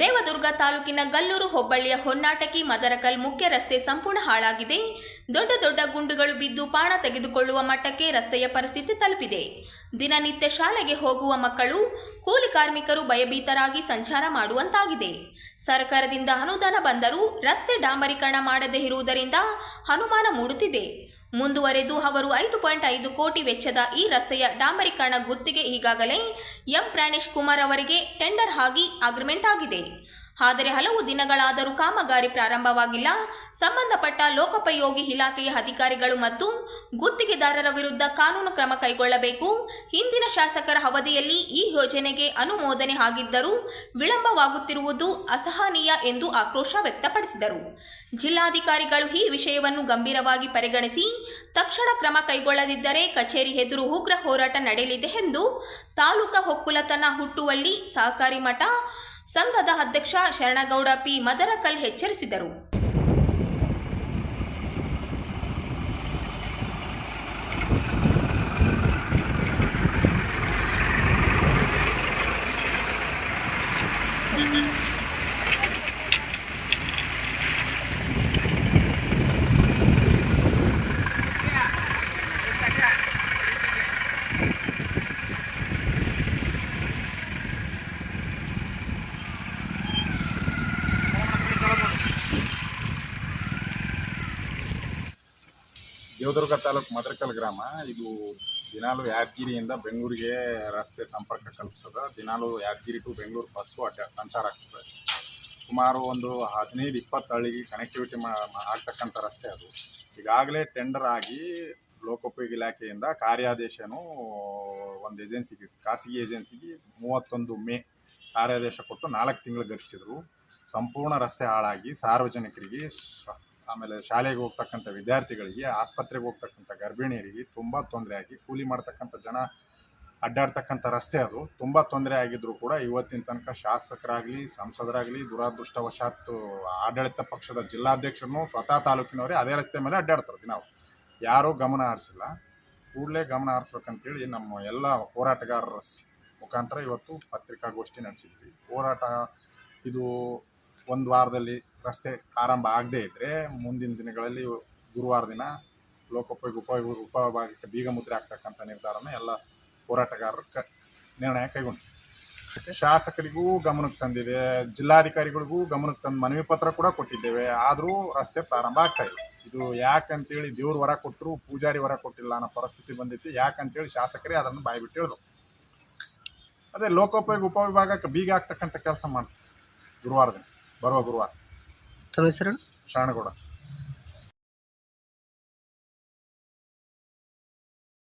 ದೇವದುರ್ಗ ತಾಲೂಕಿನ ಗಲ್ಲೂರು ಹೋಬಳಿಯ ಹೊನ್ನಾಟಕಿ ಮದರಕಲ್ ಮುಖ್ಯ ರಸ್ತೆ ಸಂಪೂರ್ಣ ಹಾಳಾಗಿದೆ. ದೊಡ್ಡ ದೊಡ್ಡ ಗುಂಡುಗಳು ಬಿದ್ದು ಪಾಣ ತೆಗೆದುಕೊಳ್ಳುವ ಮಟ್ಟಕ್ಕೆ ರಸ್ತೆಯ ಪರಿಸ್ಥಿತಿ ತಲುಪಿದೆ. ದಿನನಿತ್ಯ ಶಾಲೆಗೆ ಹೋಗುವ ಮಕ್ಕಳು, ಕೂಲಿ ಕಾರ್ಮಿಕರು ಭಯಭೀತರಾಗಿ ಸಂಚಾರ ಮಾಡುವಂತಾಗಿದೆ. ಸರ್ಕಾರದಿಂದ ಅನುದಾನ ಬಂದರೂ ರಸ್ತೆ ಡಾಂಬರೀಕರಣ ಮಾಡದೇ ಇರುವುದರಿಂದ ಅನುಮಾನ ಮೂಡುತ್ತಿದೆ. ಮುಂದುವರೆದು ಅವರು ಐದು ಪಾಯಿಂಟ್ ಐದು ಕೋಟಿ ವೆಚ್ಚದ ಈ ರಸ್ತೆಯ ಡಾಂಬರೀಕರಣ ಗುತ್ತಿಗೆ ಈಗಾಗಲೇ ಎಂ ಪ್ರಾಣೇಶ್ ಕುಮಾರ್ ಅವರಿಗೆ ಟೆಂಡರ್ ಆಗಿ ಅಗ್ರಿಮೆಂಟ್ ಆಗಿದೆ. ಆದರೆ ಹಲವು ದಿನಗಳಾದರೂ ಕಾಮಗಾರಿ ಪ್ರಾರಂಭವಾಗಿಲ್ಲ. ಸಂಬಂಧಪಟ್ಟ ಲೋಕೋಪಯೋಗಿ ಇಲಾಖೆಯ ಅಧಿಕಾರಿಗಳು ಮತ್ತು ಗುತ್ತಿಗೆದಾರರ ವಿರುದ್ಧ ಕಾನೂನು ಕ್ರಮ ಕೈಗೊಳ್ಳಬೇಕು. ಹಿಂದಿನ ಶಾಸಕರ ಅವಧಿಯಲ್ಲಿ ಈ ಯೋಜನೆಗೆ ಅನುಮೋದನೆ ಆಗಿದ್ದರೂ ವಿಳಂಬವಾಗುತ್ತಿರುವುದು ಅಸಹನೀಯ ಎಂದು ಆಕ್ರೋಶ ವ್ಯಕ್ತಪಡಿಸಿದರು. ಜಿಲ್ಲಾಧಿಕಾರಿಗಳು ಈ ವಿಷಯವನ್ನು ಗಂಭೀರವಾಗಿ ಪರಿಗಣಿಸಿ ತಕ್ಷಣ ಕ್ರಮ ಕೈಗೊಳ್ಳದಿದ್ದರೆ ಕಚೇರಿ ಎದುರು ಉಗ್ರ ಹೋರಾಟ ನಡೆಯಲಿದೆ ಎಂದು ತಾಲೂಕಾ ಹೊಕ್ಕುಲತನ ಹುಟ್ಟುವಳ್ಳಿ ಸಹಕಾರಿ ಮಠ ಸಂಘದ ಅಧ್ಯಕ್ಷ ಶರಣಗೌಡ ಪಿ ಮದರಕಲ್ ಎಚ್ಚರಿಸಿದರು. ದೇವದುರ್ಗ ತಾಲೂಕು ಮದ್ರಕಲ್ ಗ್ರಾಮ. ಇದು ದಿನಾಲು ಯಾದಗಿರಿಯಿಂದ ಬೆಂಗಳೂರಿಗೆ ರಸ್ತೆ ಸಂಪರ್ಕ ಕಲ್ಪಿಸ್ತದೆ. ದಿನಾಲು ಯಾದಗಿರಿ ಟು ಬೆಂಗಳೂರು ಬಸ್ಸು ಅಡ್ಡ ಸಂಚಾರ ಆಗ್ತದೆ. ಸುಮಾರು ಒಂದು ಹದಿನೈದು, ಇಪ್ಪತ್ತು ಹಳ್ಳಿಗೆ ಕನೆಕ್ಟಿವಿಟಿ ಆಗ್ತಕ್ಕಂಥ ರಸ್ತೆ ಅದು. ಈಗಾಗಲೇ ಟೆಂಡರ್ ಆಗಿ ಲೋಕೋಪಯೋಗಿ ಇಲಾಖೆಯಿಂದ ಕಾರ್ಯಾದೇಶನು ಒಂದು ಏಜೆನ್ಸಿಗೆ ಖಾಸಗಿ ಏಜೆನ್ಸಿಗೆ ಮೂವತ್ತೊಂದು ಮೇ ಕಾರ್ಯಾದೇಶ ಕೊಟ್ಟು ನಾಲ್ಕು ತಿಂಗಳು ಗತಿಸಿದರು ಸಂಪೂರ್ಣ ರಸ್ತೆ ಹಾಳಾಗಿ ಸಾರ್ವಜನಿಕರಿಗೆ ಆಮೇಲೆ ಶಾಲೆಗೆ ಹೋಗ್ತಕ್ಕಂಥ ವಿದ್ಯಾರ್ಥಿಗಳಿಗೆ, ಆಸ್ಪತ್ರೆಗೆ ಹೋಗ್ತಕ್ಕಂಥ ಗರ್ಭಿಣಿಯರಿಗೆ ತುಂಬ ತೊಂದರೆ ಆಗಿ, ಕೂಲಿ ಮಾಡ್ತಕ್ಕಂಥ ಜನ ಅಡ್ಡಾಡ್ತಕ್ಕಂಥ ರಸ್ತೆ ಅದು. ತುಂಬ ತೊಂದರೆ ಆಗಿದ್ದರೂ ಕೂಡ ಇವತ್ತಿನ ತನಕ ಶಾಸಕರಾಗಲಿ, ಸಂಸದರಾಗಲಿ, ದುರಾದೃಷ್ಟವಶಾತ್ ಆಡಳಿತ ಪಕ್ಷದ ಜಿಲ್ಲಾಧ್ಯಕ್ಷರನ್ನು ಸ್ವತಃ ತಾಲೂಕಿನವರೇ ಅದೇ ರಸ್ತೆ ಮೇಲೆ ಅಡ್ಡಾಡ್ತಾರೆ ನಾವು ಯಾರೂ ಗಮನ ಹರಿಸಿಲ್ಲ. ಕೂಡಲೇ ಗಮನ ಹರಿಸ್ಬೇಕಂತೇಳಿ ನಮ್ಮ ಎಲ್ಲ ಹೋರಾಟಗಾರರ ಮುಖಾಂತರ ಇವತ್ತು ಪತ್ರಿಕಾಗೋಷ್ಠಿ ನಡೆಸಿದ್ವಿ ಹೋರಾಟ ಇದು ಒಂದು ವಾರದಲ್ಲಿ ರಸ್ತೆ ಆರಂಭ ಆಗದೇ ಇದ್ದರೆ ಮುಂದಿನ ದಿನಗಳಲ್ಲಿ ಗುರುವಾರ ದಿನ ಲೋಕೋಪಯೋಗಿ ಉಪ ಉಪವಿಭಾಗಕ್ಕೆ ಬೀಗ ಮುದ್ರೆ ಆಗ್ತಕ್ಕಂಥ ನಿರ್ಧಾರನ ಎಲ್ಲ ಹೋರಾಟಗಾರರು ಕ, ನಿರ್ಣಯ ಕೈಗೊಂಡಿದೆ ಶಾಸಕರಿಗೂ ಗಮನಕ್ಕೆ ತಂದಿದೆ, ಜಿಲ್ಲಾಧಿಕಾರಿಗಳಿಗೂ ಗಮನಕ್ಕೆ ತಂದು ಮನವಿ ಪತ್ರ ಕೂಡ ಕೊಟ್ಟಿದ್ದೇವೆ. ಆದರೂ ರಸ್ತೆ ಪ್ರಾರಂಭ ಆಗ್ತಾ ಇದೆ ಇದು ಯಾಕಂತೇಳಿ ದೇವ್ರ ವರ ಕೊಟ್ಟರು, ಪೂಜಾರಿ ವರ ಕೊಟ್ಟಿಲ್ಲ ಅನ್ನೋ ಪರಿಸ್ಥಿತಿ ಬಂದಿತ್ತು. ಯಾಕಂತೇಳಿ ಶಾಸಕರೇ ಅದನ್ನು ಬಾಯ್ಬಿಟ್ಟು ಹೇಳಿದ್ರು. ಅದೇ ಲೋಕೋಪಯೋಗಿ ಉಪವಿಭಾಗಕ್ಕೆ ಬೀಗ ಆಗ್ತಕ್ಕಂಥ ಕೆಲಸ ಮಾಡ್ತಾರೆ ಗುರುವಾರ ದಿನ. ಬರುವ ಗುರುವಾರ. ತಮ್ಮ ಹೆಸರು? ಶರಣಗೌಡ